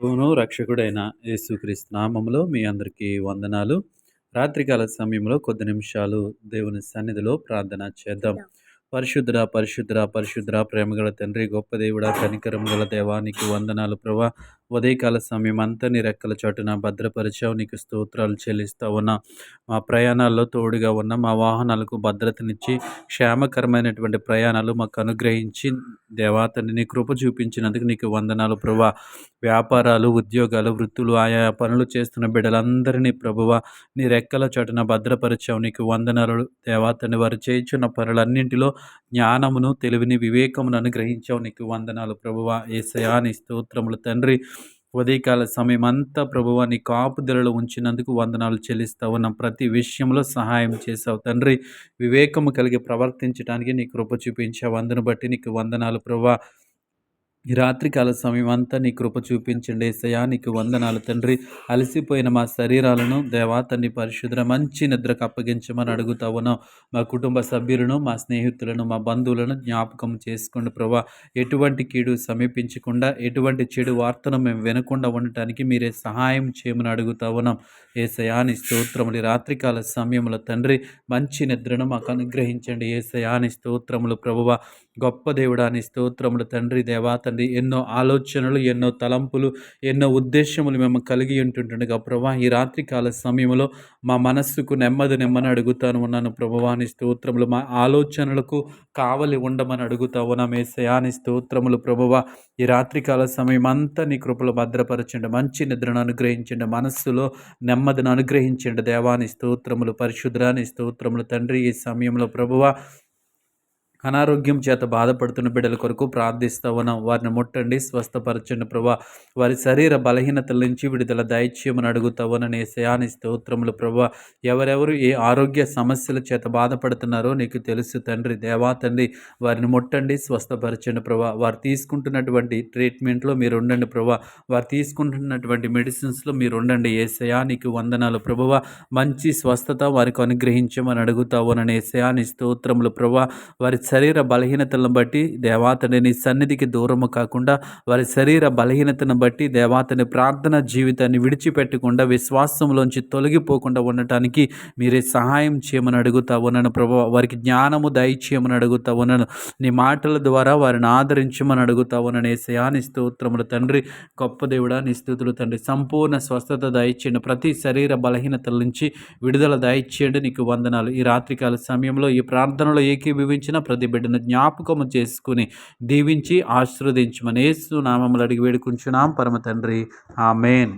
ప్రభువును రక్షకుడైన యేసుక్రీస్తు నామములో మీ అందరికీ వందనాలు. రాత్రికాల సమయంలో కొద్ది నిమిషాలు దేవుని సన్నిధిలో ప్రార్థన చేద్దాం. పరిశుద్ర పరిశుద్ర పరిశుద్ర ప్రేమగల తండ్రి గొప్ప దేవుడా కనికరం గల దేవానికి వందనాలు ప్రభా. ఉదయకాల సమయం అంతా నీ రెక్కల చోటున భద్రపరిచావు. నీకు స్తోత్రాలు చెల్లిస్తా ఉన్నా మా ప్రయాణాల్లో తోడుగా ఉన్న మా వాహనాలకు భద్రతనిచ్చి క్షేమకరమైనటువంటి ప్రయాణాలు మాకు అనుగ్రహించి దేవాతని నీ కృప చూపించినందుకు నీకు వందనాలు ప్రభా. వ్యాపారాలు ఉద్యోగాలు వృత్తులు ఆయా పనులు చేస్తున్న బిడ్డలందరినీ ప్రభువ నీ రెక్కల చోటున భద్రపరిచావు. నీకు వందనాలు దేవాతని వారు చేయించున్న పనులన్నింటిలో జ్ఞానమును తెలివిని వివేకమును అనుగ్రహించావు. నీకు వందనాలు ప్రభువ. ఏసయాని స్తోత్రములు తండ్రి ఉదయకాల సమయం అంతా ప్రభువ నీ కాపుదలలో ఉంచినందుకు వందనాలు చెల్లిస్తా నా ప్రతి విషయంలో సహాయం చేసావు తండ్రి. వివేకము కలిగి ప్రవర్తించడానికి నీ కృప చూపించావు. అందును బట్టి నీకు వందనాలు ప్రభా ఈ రాత్రికాల సమయం అంతా నీ కృప చూపించండి ఏసయా నీకు వందనాలు తండ్రి. అలసిపోయిన మా శరీరాలను దేవా తన్ని పరిశుద్ర మంచి నిద్రకు అప్పగించమని అడుగుతా ఉన్నాం. మా కుటుంబ సభ్యులను మా స్నేహితులను మా బంధువులను జ్ఞాపకం చేసుకోండి ప్రభా. ఎటువంటి కీడు సమీపించకుండా ఎటువంటి చెడు వార్తను మేము వినకుండా ఉండటానికి మీరే సహాయం చేయమని అడుగుతా ఉన్నాం. ఏసయాని స్తోత్రములు రాత్రికాల సమయంలో తండ్రి మంచి నిద్రను మాకు అనుగ్రహించండి. ఏసయాని స్తోత్రములు ప్రభువ. గొప్ప దేవుడాని స్తోత్రములు తండ్రి దేవా తండ్రి ఎన్నో ఆలోచనలు ఎన్నో తలంపులు ఎన్నో ఉద్దేశములు మేము కలిగి ఉంటుండగా ప్రభా ఈ రాత్రికాల సమయంలో మా మనస్సుకు నెమ్మది నెమ్మని అడుగుతాను ఉన్నాను ప్రభువాని స్తోత్రములు మా ఆలోచనలకు కావలి ఉండమని అడుగుతావు నా మేసయాని స్తోత్రములు ప్రభువ ఈ రాత్రికాల సమయం అంతా నీ కృపలు భద్రపరచండి. మంచి నిద్రను అనుగ్రహించండి. మనస్సులో నెమ్మదిని అనుగ్రహించండి. దేవాని స్తోత్రములు పరిశుద్రాని స్తోత్రములు తండ్రి. ఈ సమయంలో ప్రభువ అనారోగ్యం చేత బాధపడుతున్న బిడ్డల కొరకు ప్రార్థిస్తా ఉన్నాం. వారిని ముట్టండి స్వస్థపరచండి ప్రభా. వారి శరీర బలహీనతల నుంచి విడుదల దయచేయమని అడుగుతా ఉన్నాను. శయాని స్తోత్రములు ప్రభా. ఎవరెవరు ఏ ఆరోగ్య సమస్యల చేత బాధపడుతున్నారో నీకు తెలుసు తండ్రి దేవా తండ్రి. వారిని ముట్టండి స్వస్థపరచండి ప్రభా. వారు తీసుకుంటున్నటువంటి ట్రీట్మెంట్లో మీరు ఉండండి ప్రభా. వారు తీసుకుంటున్నటువంటి మెడిసిన్స్లో మీరు ఉండండి. ఏ శయానికి వందనాలు ప్రభువ. మంచి స్వస్థత వారికి అనుగ్రహించమని అడుగుతావు ఉన్నాను. ఏసయా శయాని స్తోత్రములు ప్రభా. వారి శరీర బలహీనతలను బట్టి దేవాతని నీ సన్నిధికి దూరము కాకుండా వారి శరీర బలహీనతను బట్టి దేవాతని ప్రార్థన జీవితాన్ని విడిచిపెట్టకుండా విశ్వాసంలోంచి తొలగిపోకుండా ఉండటానికి మీరే సహాయం చేయమని అడుగుతా ఉన్నాను ప్రభు. వారికి జ్ఞానము దయచేయమని అడుగుతా ఉన్నాను. నీ మాటల ద్వారా వారిని ఆదరించమని అడుగుతా ఉన్నాను. శయాని స్తోత్రములు తండ్రి గొప్ప దేవుడా నీ స్థుతులు తండ్రి. సంపూర్ణ స్వస్థత దయచేయండి. ప్రతి శరీర బలహీనతల నుంచి విడుదల దయచేయండి. నీకు వందనాలు. ఈ రాత్రికాల సమయంలో ఈ ప్రార్థనలో ఏకీభవించిన ప్రతి ప్రతి బిడ్డను జ్ఞాపకము చేసుకుని దీవించి ఆశీర్వదించమని ఏసు నామములు అడిగి వేడుకుంటున్నాం. పరమ తండ్రి. ఆమెన్.